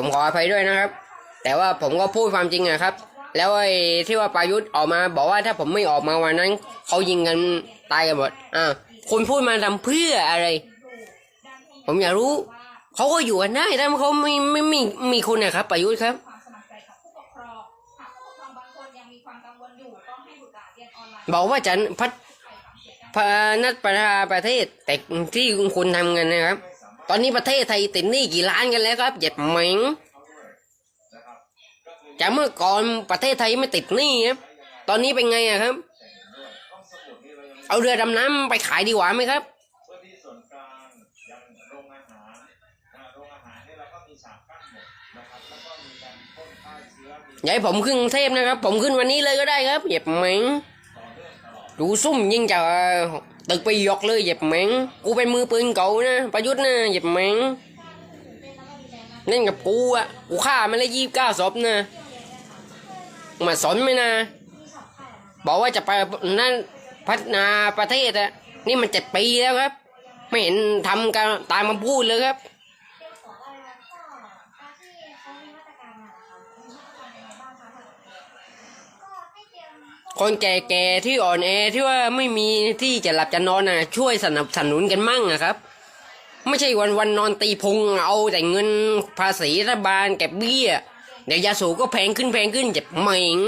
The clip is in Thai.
ผมขออภัยด้วยนะครับ แต่ว่าผมก็พูดความจริงอะครับ แล้วไอ้ที่ว่าประยุทธ์ออกมาบอกว่าถ้าผมไม่ออกมาวันนั้นเขายิงกันตายกันหมดอ่าคุณพูดมาทำเพื่ออะไร ผมอยากรู้เขาก็อยู่กันได้ถ้าเขาไม่ไม่ไม่มีมีคุณนะครับ ประยุทธ์ครับความสมัครใจขอกครองหากผู้ปกครองบางคนยังมีความกังวลอยู่ก็ให้บุตรหลานเรียนออนไลน์บอกว่าจะพัฒนัดประธาประเทศแต่ที่คุณทำกันนะครับ ตอนนี้ประเทศไทยติดหนี้กี่ล้านกันแล้วครับเหยียดเหม็งจากเมื่อก่อนประเทศไทยไม่ติดหนี้ครับ ตอนนี้เป็นไงอะครับ เอาเรือดำน้ำไปขายดีกว่าไหมครับพื้นที่ส่วนกลางยังโรงอาหารอ่าโรงอาหารนี่เราก็มีฉากกั้นหมดนะครับแล้วก็มีการพ่นฆ่าเชื้อมีอย่าให้ผมขึ้นเทพนะครับ ผมขึ้นวันนี้เลยก็ได้ครับเหยียบเหม็งดูซุ่มยิ่งจาก ตึกไปหยอกเลยเหยียบเหม็งกูเป็นมือปืนเก่านะประยุทธ์นะเหยียบเหม็งเล่นกับกูอะกูฆ่ามันเลยยี่สิบเก้าศพนะมาสนไหมนะ บอกว่าจะไปนั่นพัฒนาประเทศอะนี่มันเจ็ดปีแล้วครับ ไม่เห็นทำกันตามมาพูดเลยครับ ขออะไรนะก็การที่เขามีมาตรการมาเหรอคะมีมาตรการยังไงบ้างคะก็ให้เตรียมพวก คนแก่ๆที่อ่อนแอที่ว่าไม่มีที่จะหลับจะนอนน่ะช่วยสนับสนุนกันมั่งนะครับ ไม่ใช่วันวันนอนตีพุงเอาแต่เงินภาษีรัฐบาลเก็บเบี้ยเดี๋ยวยาสูบก็แพงขึ้นแพงขึ้นเจ็บเหม่ง